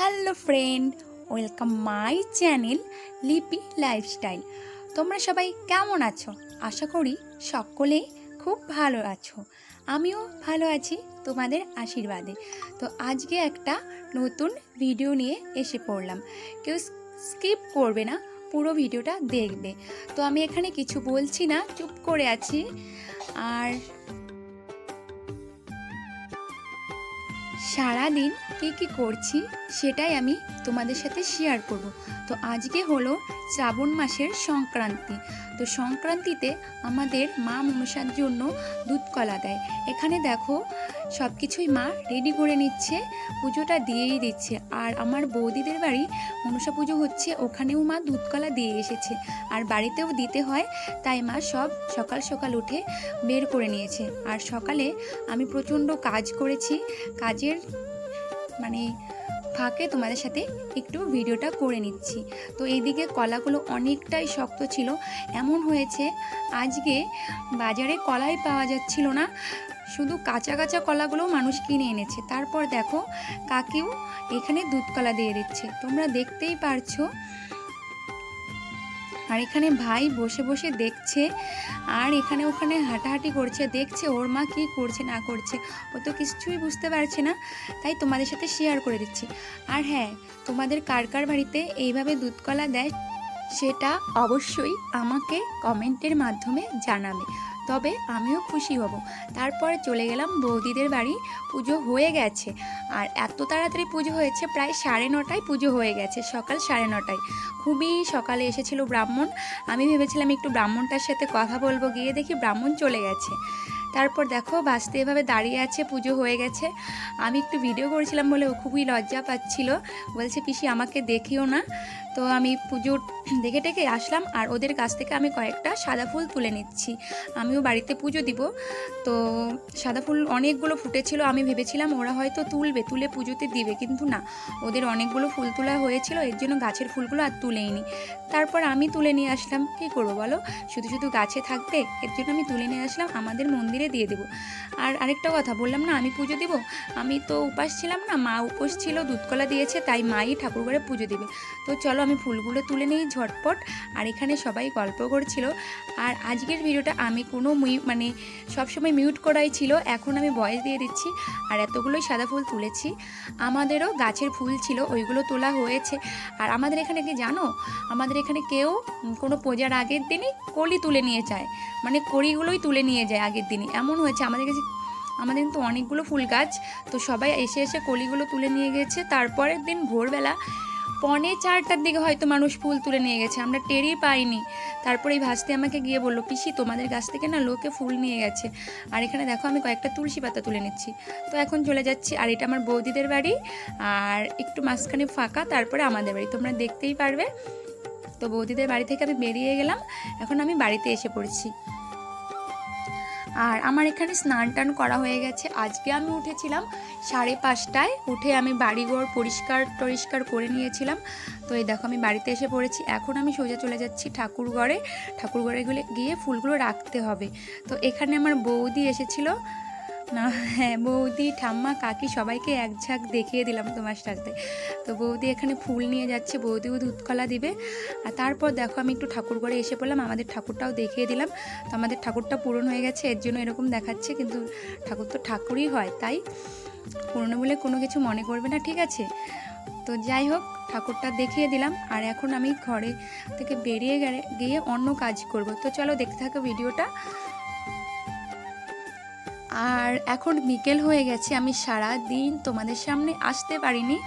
Hello friend welcome my channel Lipi lifestyle তোমরা সবাই কেমন আছো? আশা করি সকলেই খুব ভালো আছো। আমিও ভালো আছি তোমাদের আশীর্বাদে। তো আজকে একটা নতুন ভিডিও নিয়ে এসে পড়লাম। কেউ স্কিপ করবে না, পুরো ভিডিওটা দেখবে। তো আমি এখানে কিছু বলছি না, চুপ করে আছি। আর সারাদিন কী কী করছি সেটাই আমি তোমাদের সাথে শেয়ার করব। তো আজকে হলো শ্রাবণ মাসের সংক্রান্তি। তো সংক্রান্তিতে আমাদের মা মনসার জন্য দুধ কলা দেয়। এখানে দেখো সব কিছুই মা রেডি করে নিচ্ছে, পুজোটা দিয়েই দিচ্ছে। আর আমার বৌদিদের বাড়ি মনসা পুজো হচ্ছে, ওখানেও মা দুধ কলা দিয়ে এসেছে। আর বাড়িতেও দিতে হয়, তাই মা সব সকাল সকাল উঠে বের করে নিয়েছে। আর সকালে আমি প্রচণ্ড কাজ করেছি। কাজের মানে ফাঁকে তোমাদের সাথে একটু ভিডিওটা করে নিচ্ছি। তো এইদিকে কলাগুলো অনেকটাই শক্ত ছিল। এমন হয়েছে, আজকে বাজারে কলাই পাওয়া যাচ্ছিল না। শুধু কাঁচা কাঁচা কলাগুলো মানুষ কিনে এনেছে। তারপর দেখো, কাকিও এখানে দুধ কলা দিয়ে দিচ্ছে। তোমরা দেখতেই পারছ আর এখানে ভাই বসে বসে দেখছে, আর এখানে ওখানে হাঁটাহাঁটি করছে, দেখছে ওর মা কী করছে, না করছে। ও তো কিছুই বুঝতে পারছে না, তাই তোমাদের সাথে শেয়ার করে দিচ্ছি। আর হ্যাঁ তোমাদের কার কার বাড়িতে এইভাবে দুধকলা দেয়, সেটা অবশ্যই আমাকে কমেন্টের মাধ্যমে জানাবে। তবে আমিও খুশি হব। তারপরে চলে গেলাম বৌদিদের বাড়ি। পুজো হয়ে গেছে। আর এত তাড়াতাড়ি পুজো হয়েছে, প্রায় সাড়ে নটায় পুজো হয়ে গেছে, সকাল সাড়ে নটায়। খুবই সকালে এসেছিল ব্রাহ্মণ। আমি ভেবেছিলাম একটু ব্রাহ্মণটার সাথে কথা বলব, গিয়ে দেখি ব্রাহ্মণ চলে গেছে। তারপর দেখো বাঁচতে এভাবে দাঁড়িয়ে আছে, পুজো হয়ে গেছে। আমি একটু ভিডিও করেছিলাম বলে ও খুবই লজ্জা পাচ্ছিল। বলছে, পিসি, আমাকে দেখিও না। তো আমি পুজো দেখে টেকে আসলাম আর ওদের কাছ থেকে আমি কয়েকটা সাদা ফুল তুলে নিচ্ছি। আমিও বাড়িতে পুজো দিব। তো সাদা ফুল অনেকগুলো ফুটেছিল। আমি ভেবেছিলাম ওরা হয়তো তুলবে, তুলে পুজোতে দিবে, কিন্তু না। ওদের অনেকগুলো ফুল তোলা হয়েছিল, এর জন্য গাছের ফুলগুলো আর তুলেইনি। তারপর আমি তুলে নিয়ে আসলাম। কী করব বলো? শুধু শুধু গাছে থাকতে এর জন্য আমি তুলে নিয়ে আসলাম। আমাদের মন্দিরে দিয়ে দেবো। আর আরেকটা কথা বললাম না, আমি পুজো দেবো? আমি তো উপাস ছিলাম না, মা উপোস ছিল, দুধকলা দিয়েছে, তাই মাই ঠাকুর ঘরে পুজো দেবে। তো চলো আমি ফুলগুলো তুলে নিই ঝটপট, আর এখানে সবাই গল্প করছিল। আর আজকের ভিডিওটা আমি কোনো মানে সবসময় মিউট করাই ছিল, এখন আমি ভয়েস দিয়ে দিচ্ছি, আর এতগুলোই সাদা ফুল তুলেছি। আমাদেরও গাছের ফুল ছিল, ওইগুলো তোলা হয়েছে। আর আমাদের এখানে কি জানো? আমাদের এখানে কেউ কোনো পূজার আগের দিনই কলি তুলে নিয়ে যায় মানে কড়িগুলোই তুলে নিয়ে যায় আগের দিনই। এমন হয়েছে, আমাদের কাছে, আমাদের কিন্তু অনেকগুলো ফুল গাছ। তো সবাই এসে এসে কলিগুলো তুলে নিয়ে গেছে। তারপরের দিন ভোরবেলা পনে চারটার দিকে হয়তো মানুষ ফুল তুলে নিয়ে গেছে, আমরা টেরই পাইনি। তারপরে এই ভাসতে আমাকে গিয়ে বলল, পিসি, তোমাদের গাছ থেকে না লোকে ফুল নিয়ে গেছে। আর এখানে দেখো, আমি কয়েকটা তুলসী পাতা তুলে নিচ্ছি। তো এখন চলে যাচ্ছি, আর এটা আমার বৌদিদের বাড়ি। আর একটু মাঝখানে ফাঁকা, তারপরে আমাদের বাড়ি। তোমরা দেখতেই পারবে। তো বৌদিদের বাড়ি থেকে আমি বেরিয়ে গেলাম। এখন আমি বাড়িতে এসে পড়েছি। আর আমার এখানে স্নান টান করা হয়ে গেছে। আজকে আমি উঠেছিলাম সাড়ে পাঁচটায়। উঠে আমি বাড়িঘর পরিষ্কার টরিষ্কার করে নিয়েছিলাম। তো এই দেখো আমি বাড়িতে এসে পড়েছি। এখন আমি সোজা চলে যাচ্ছি ঠাকুরঘরে। ঠাকুরঘরে ঠাকুর ঘরে গিয়ে ফুলগুলো রাখতে হবে। তো এখানে আমার বৌদি এসেছিল। না হ্যাঁ বৌদি, ঠাম্মা, কাকি সবাইকে এক ঝাঁক দেখিয়ে দিলাম তোমার সাথে। তো বৌদি এখানে ফুল নিয়ে যাচ্ছে, বৌদিও দুধকলা দিবে। আর তারপর দেখো আমি একটু ঠাকুর ঘরে এসে পড়লাম, আমাদের ঠাকুরটাও দেখিয়ে দিলাম। তো আমাদের ঠাকুরটা পূরণ হয়ে গেছে, এর জন্য এরকম দেখাচ্ছে, কিন্তু ঠাকুর তো ঠাকুরই হয়, তাই? পুরনো বলে কোনো কিছু মনে করবে না, ঠিক আছে? তো যাই হোক, ঠাকুরটা দেখিয়ে দিলাম। আর এখন আমি ঘরে থেকে বেরিয়ে গেলে, গিয়ে অন্য কাজ করব। তো চলো দেখতে থাকো ভিডিওটা। আর এখন বিকেল হয়ে গেছে, আমি সারা দিন তোমাদের সামনে আসতে পারিনি।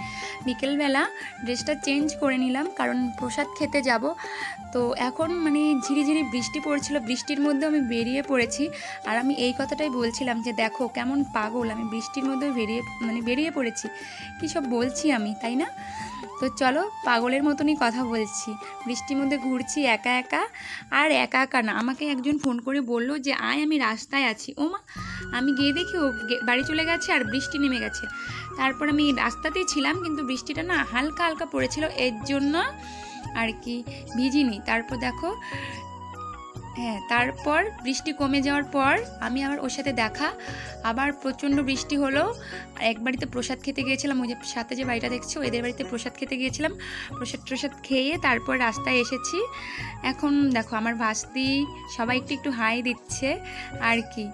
বিকেলবেলা ড্রেসটা চেঞ্জ করে নিলাম, কারণ প্রসাদ খেতে যাব। তো এখন মানে ঝিরিঝিরি বৃষ্টি পড়ছিল, বৃষ্টির মধ্যে আমি বেরিয়ে পড়েছি। আর আমি এই কথাটাই বলছিলাম যে, দেখো, কেমন পাগল, আমি বৃষ্টির মধ্যে বেরিয়ে মানে বেরিয়ে পড়েছি। কী সব বলছি আমি, তাই না? তো চলো পাগলের মতনই কথা বলছি। বৃষ্টির মধ্যে ঘুরছি একা একা। আর একা একা না, আমাকে একজন ফোন করে বলল যে, আয়, আমি রাস্তায় আছি। ও মা, আমি গিয়ে দেখি, ও বাড়ি চলে গেছে আর বৃষ্টি নেমে গেছে। তারপর আমি রাস্তাতেই ছিলাম, কিন্তু বৃষ্টিটা না হালকা হালকা পড়েছিল, এর জন্য আর কি ভিজিনি। তারপর দেখো হ্যাঁ তারপর বৃষ্টি কমে যাওয়ার পর আমি আবার ওর সাথে দেখা। আবার প্রচণ্ড বৃষ্টি হলো। এক বাড়িতে প্রসাদ খেতে গিয়েছিলাম, ওই যে সাথে যে বাড়িটা দেখছ এদের বাড়িতে প্রসাদ খেতে গিয়েছিলাম। প্রসাদ প্রসাদ খেয়ে তারপর রাস্তায় এসেছি। এখন দেখো, আমার ভাস্তি সবাই একটু একটু হাই দিচ্ছে, আর কি।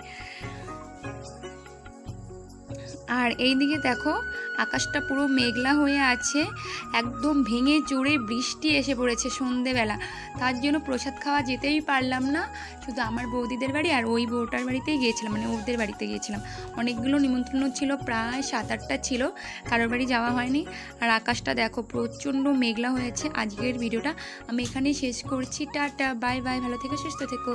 আর এইদিকে দেখো, আকাশটা পুরো মেঘলা হয়ে আছে, একদম ভেঙে চড়ে বৃষ্টি এসে পড়েছে সন্ধেবেলা। তার জন্য প্রসাদ খাওয়া যেতেই পারলাম না, শুধু আমার বৌদিদের বাড়ি আর ওই বউটার বাড়িতেই গিয়েছিলাম মানে ওদের বাড়িতে গিয়েছিলাম। অনেকগুলো নিমন্ত্রণ ছিল, প্রায় সাত আটটা ছিল, কারোর বাড়ি যাওয়া হয়নি। আর আকাশটা দেখো, প্রচণ্ড মেঘলা হয়েছে। আজকের ভিডিওটা আমি এখানেই শেষ করছি। টাটা, বাই বাই, ভালো থেকো, সুস্থ থেকো।